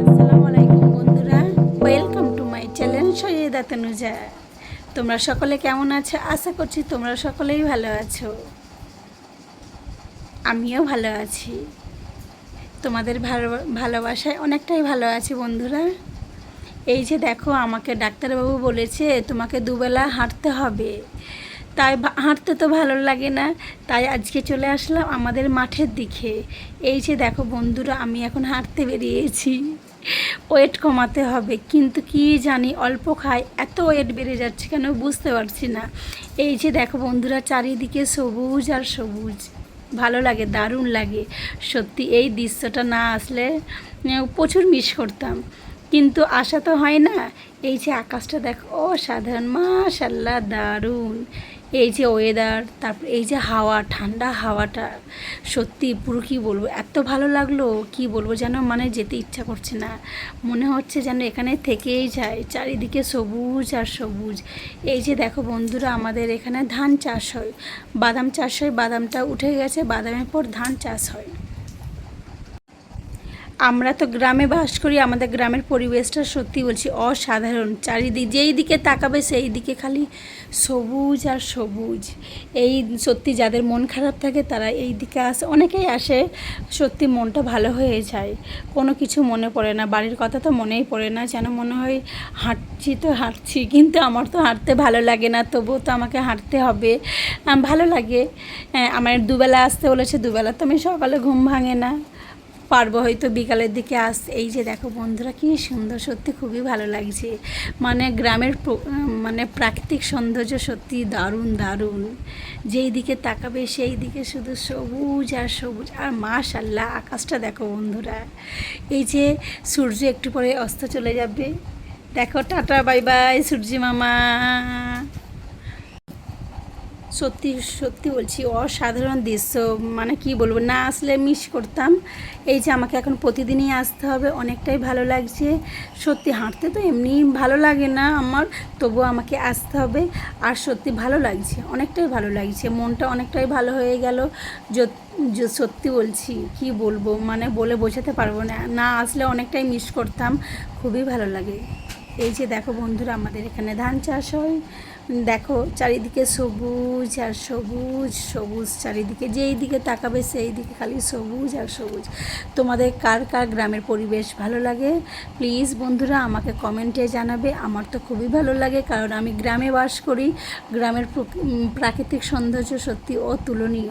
আসসালামু আলাইকুম বন্ধুরা ওয়েলকাম টু মাই তোমরা সকলে কেমন আছো? আশা করছি তোমরা সকলেই ভালো আছো। আমিও ভালো আছি। তোমাদের ভালো, ভালোবাসায় অনেকটাই ভালো আছি বন্ধুরা। এই যে দেখো, আমাকে ডাক্তারবাবু বলেছে, তোমাকে দুবেলা হাঁটতে হবে। তাই হাঁটতে তো ভালো লাগে না। তাই আজকে চলে আসলাম আমাদের মাঠের দিকে। এই যে দেখো বন্ধুরা, আমি এখন হাঁটতে বেরিয়েছি। ওয়েট কমাতে হবে, কিন্তু কি জানি অল্প খাই এত ওয়েট বেড়ে যাচ্ছে কেন বুঝতে পারছি না। এই যে দেখো বন্ধুরা, চারিদিকে সবুজ আর সবুজ। ভালো লাগে, দারুণ লাগে। সত্যি এই দৃশ্যটা না আসলে প্রচুর মিস করতাম। কিন্তু আশা তো হয় না, এই যে আকাশটা দেখো ও সাধারণ মাশাল্লাহ, দারুণ। এই যে ওয়েদার তারপর এই যে হাওয়া, ঠান্ডা হাওয়াটা, সত্যি পুরো কী বলব, এত ভালো লাগল, কি বলব যেন মানে যেতে ইচ্ছা করছে না। মনে হচ্ছে যেন এখানে থেকেই যায়, চারিদিকে সবুজ আর সবুজ। এই যে দেখো বন্ধুরা, আমাদের এখানে ধান চাষ হয়। বাদাম চাষ হয়, বাদামটা উঠে গেছে, বাদামের পর ধান চাষ হয়। আমরা তো গ্রামে বাস করি, আমাদের গ্রামের পরিবেশটা সত্যি বলছি অসাধারণ। চারিদিক, যেই দিকে তাকাবে সেই দিকে খালি সবুজ আর সবুজ। এই সত্যি যাদের মন খারাপ থাকে তারা এই দিকে আসে, অনেকেই আসে, সত্যি মনটা ভালো হয়ে যায়। কোনো কিছু মনে পড়ে না, বাড়ির কথা তো মনেই পড়ে না, যেন মনে হয় হাঁটছি তো হাঁটছি, কিন্তু আমার তো হাঁটতে ভালো লাগে না, তবুও তো আমাকে হাঁটতে হবে। ভালো লাগে। আমার দুবেলা আসতে বলেছে, দুবেলা তো আমি সকালে ঘুম ভাঙে না। পারব হয়তো বিকালের দিকে আস, এই যে দেখো বন্ধুরা কি সুন্দর, সত্যি খুবই ভালো লাগছে। মানে গ্রামের মানে প্রাকৃতিক সৌন্দর্য সত্যি দারুণ দারুণ। যেই দিকে তাকাবে সেই দিকে শুধু সবুজ আর সবুজ। আর মাশাল্লাহ আকাশটা দেখো বন্ধুরা। এই যে সূর্য একটু পরে অস্ত চলে যাবে। দেখো, টাটা, বাই বাই, সূর্য মামা। সত্যি সত্যি বলছি, অসাধারণ দৃশ্য। মানে কি বলব, না আসলে মিস করতাম। এই যে আমাকে এখন প্রতিদিনই আসতে হবে, অনেকটাই ভালো লাগছে। সত্যি হাঁটতে তো এমনি ভালো লাগে না আমার, তবুও আমাকে আসতে হবে। আর সত্যি ভালো লাগছে, অনেকটাই ভালো লাগছে। মনটা অনেকটাই ভালো হয়ে গেল। সত্যি বলছি, কি বলব মানে বলে বোঝাতে পারব না। না আসলে অনেকটাই মিস করতাম, খুবই ভালো লাগে। এই যে দেখো বন্ধুরা, আমাদের এখানে ধান চাষ হয়। দেখো, চারিদিকে সবুজ আর সবুজ সবুজ চারিদিকে। যেই দিকে তাকাবে সেই দিকে খালি সবুজ আর সবুজ। তোমাদের কার কার গ্রামের পরিবেশ ভালো লাগে? প্লিজ বন্ধুরা, আমাকে কমেন্টে জানাবে। আমার তো খুবই ভালো লাগে, কারণ আমি গ্রামে বাস করি। গ্রামের প্রাকৃতিক সৌন্দর্য সত্যি অতুলনীয়।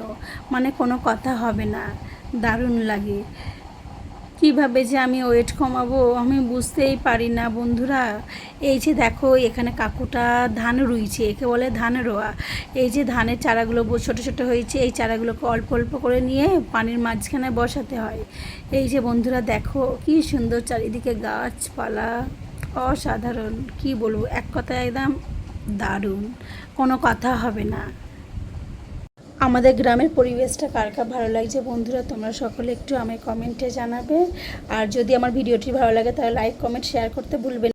মানে কোনো কথা হবে না। দারুণ লাগে। কীভাবে যে আমি ওয়েট কমাবো, আমি বুঝতেই পারি না বন্ধুরা। এই যে দেখো, এখানে কাকুটা ধান রুইছে, একে বলে ধান রোয়া। এই যে ধানের চারাগুলো ছোট ছোট হয়েছে, এই চারাগুলোকে অল্প অল্প করে নিয়ে পানির মাঝখানে বসাতে হয়। এই যে বন্ধুরা দেখো, কি সুন্দর চারিদিকে গাছপালা। অসাধারণ, কি বলব, এক কথায় একদম দারুণ। কোনো কথা হবে না। আমাদের গ্রামের পরিবেশটা কার কার ভালো লাগছে বন্ধুরা, তোমরা সকলে একটু আমায় কমেন্টে জানাবে আর যদি আমার ভিডিওটি ভালো লাগে তাহলে লাইক কমেন্ট শেয়ার করতে ভুলবে।